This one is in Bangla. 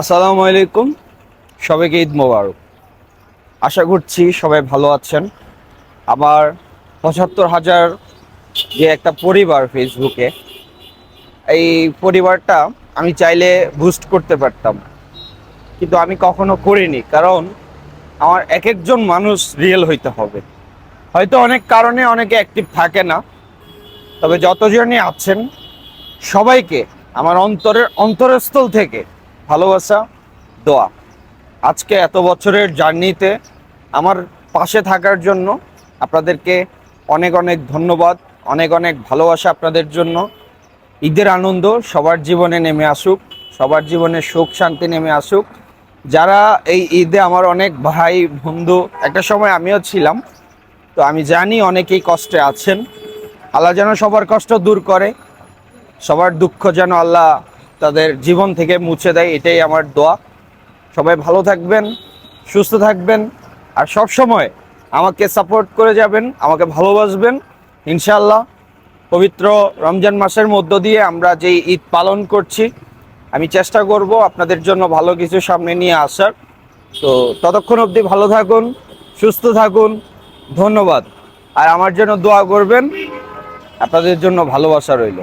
আসসালামু আলাইকুম। সবাইকে ঈদ মোবারক। আশা করছি সবাই ভালো আছেন। আমার পঁচাত্তর হাজার যে একটা পরিবার ফেসবুকে, এই পরিবারটা আমি চাইলে বুস্ট করতে পারতাম। কিন্তু আমি কখনো করিনি, কারণ আমার এক একজন মানুষ রিয়েল হইতে হবে। হয়তো অনেক কারণে অনেকে অ্যাক্টিভ থাকে না, তবে যতজনই আছেন, সবাইকে আমার অন্তরের অন্তরস্থল থেকে ভালোবাসা, দোয়া। আজকে এত বছরের জার্নিতে আমার পাশে থাকার জন্য আপনাদেরকে অনেক অনেক ধন্যবাদ, অনেক অনেক ভালোবাসা আপনাদের জন্য। ঈদের আনন্দ সবার জীবনে নেমে আসুক, সবার জীবনে সুখ শান্তি নেমে আসুক। যারা এই ঈদে আমার অনেক ভাই, বন্ধু, একটা সময় আমিও ছিলাম, তো আমি জানি অনেকেই কষ্টে আছেন। আল্লাহ যেন সবার কষ্ট দূর করে, সবার দুঃখ যেন আল্লাহ তাদের জীবন থেকে মুছে দেয়, এটাই আমার দোয়া। সবাই ভালো থাকবেন, সুস্থ থাকবেন, আর সব সময় আমাকে সাপোর্ট করে যাবেন, আমাকে ভালোবাসবেন। ইনশাল্লাহ পবিত্র রমজান মাসের মধ্য দিয়ে আমরা যে ঈদ পালন করছি, আমি চেষ্টা করব আপনাদের জন্য ভালো কিছু সামনে নিয়ে আসার। তো ততক্ষণ অবধি ভালো থাকুন, সুস্থ থাকুন, ধন্যবাদ। আর আমার জন্য দোয়া করবেন, আপনাদের জন্য ভালোবাসা রইল।